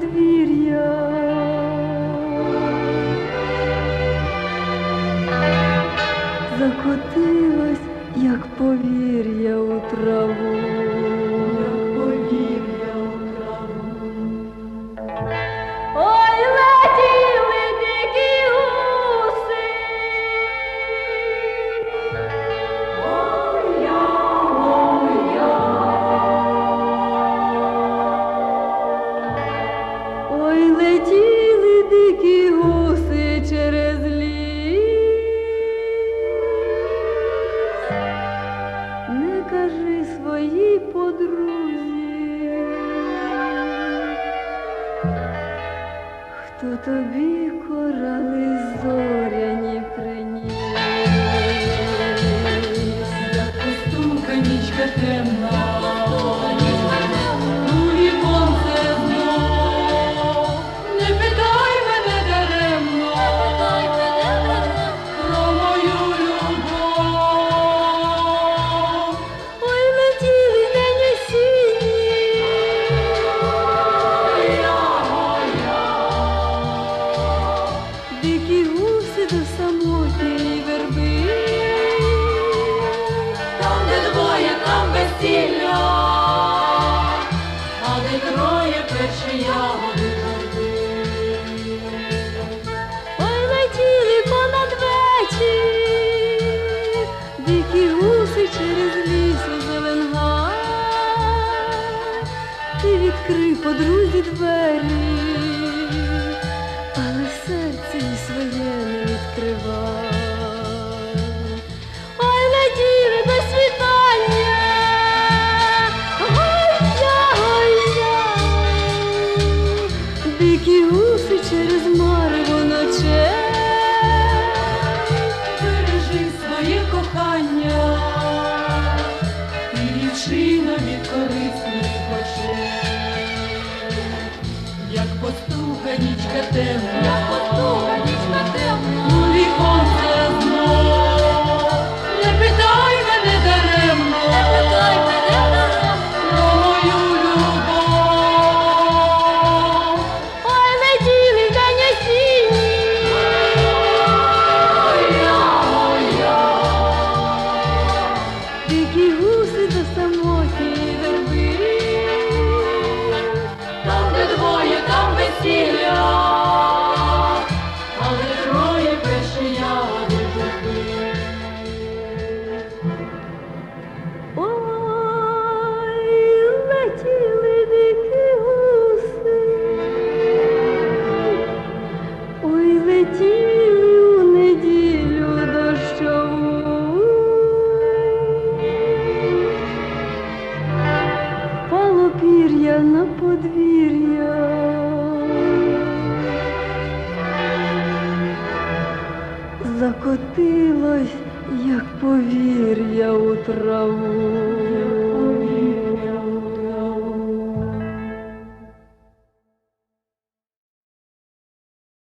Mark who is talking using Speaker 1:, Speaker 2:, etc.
Speaker 1: подвір'я. закотилось, як повір'я у траву. подрузі, хто тобі корали зоряні приніс?
Speaker 2: зіграє перше ягоди
Speaker 1: Ой, летіли понад вечір, дикі гуси через лісу зеленга, відкрив подрузі двері. неділю, неділю дощову пало пір'я на подвір'я. Закотилось, як повір'я у траву.